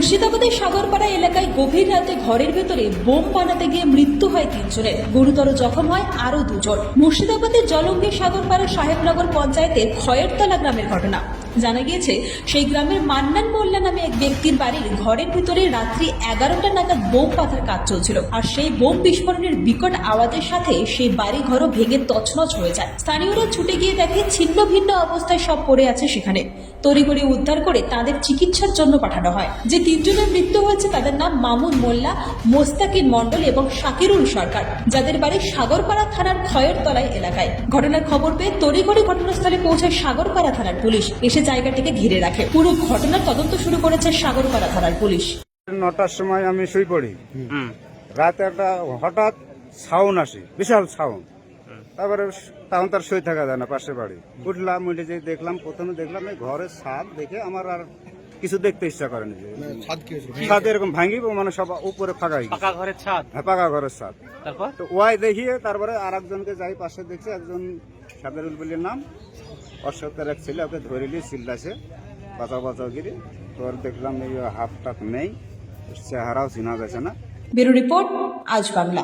মুর্শিদাবাদের সাগরপাড়া এলাকায় গভীর রাতে ঘরের ভেতরে বোম বানাতে গিয়ে মৃত্যু হয় তিনজনের। গুরুতর জখম হয় আরও দুজন। মুর্শিদাবাদের জলঙ্গি সাগরপাড়া সাহেবনগর পঞ্চায়েতের খয়েরতলা গ্রামের ঘটনা। জানা গিয়েছে, সেই গ্রামের মান্নান মোল্লা নামে এক ব্যক্তির বাড়ির ঘরের ভিতরে রাত্রি এগারোটা নাগাদ বোম পাতার কাজ চলছিল। আর সেই বোম বিস্ফোরণের বিকট আওয়াজের সাথে সেই বাড়ি ঘরও ভেঙে তছনছ হয়ে যায়। স্থানীয়রা ছুটে গিয়ে দেখে ছিন্ন ভিন্ন অবস্থায় সব পড়ে আছে সেখানে। তড়িঘড়ি উদ্ধার করে তাদের চিকিৎসার জন্য পাঠানো হয়। যে তিনজনের মৃত্যু হয়েছে তাদের নাম মামুন মোল্লা, মোস্তাকিন মণ্ডল এবং শাকিরুল সরকার, যাদের বাড়ি সাগরপাড়া থানার খয়েরতলায় এলাকায়। ঘটনার খবর পেয়ে তড়িঘড়ি ঘটনাস্থলে পৌঁছায় সাগরপাড়া থানার পুলিশ। এসে জায়গাটিকে ঘিরে রাখে। পুরো ঘটনার তদন্ত শুরু করেছে সাগরপাড়া থানার পুলিশ। নটার সময় আমি শুই পড়ি। রাতে একটা হঠাৎ সাউন্ড আসে বিশাল সাউন্ড। তারপরে তখন তার শুয়ে থাকা যায় না পাশে বাড়ি। উঠলাম উঠে যে দেখলাম প্রথমে দেখলাম এই ঘরের ছাদ দেখে আমার আর কিছু দেখতে ইচ্ছা করেনি যে ছাদ এরকম ভাঙি মানে সব উপরে ফাঁকা পাকা ঘরের ছাদ? হ্যাঁ পাকা ঘরের ছাদ। তারপর? তো ওয়াই দেখিয়ে তারপরে আর একজনকে যাই পাশে দেখছে একজন সাদারুল বলির নাম। অশ্বত্থের এক ছেলে ওকে ধরে নিয়ে চিল্লাছে বাঁচাও বাঁচাও গিরি তোর দেখলাম এই হাফ টাক নেই, চেহারাও চিনা যাচ্ছে না। ব্যুরো রিপোর্ট, আজ বাংলা।